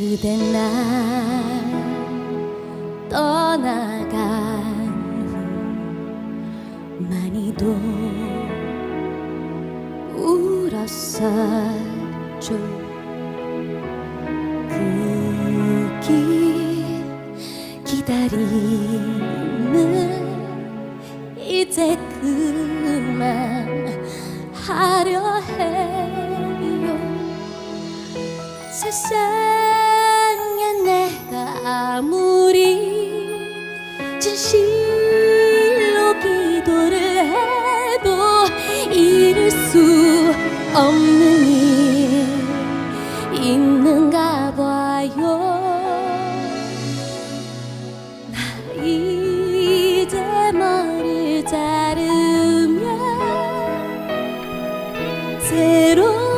그대 날 떠나간 후 많이도 울었었죠 그길 기다림을 이제 그만 하려 해요. 세상 우리 진실로 기도를 해도 이룰 수 없는 일 있는가 봐요. 나 이제 머리를 자르면 새로운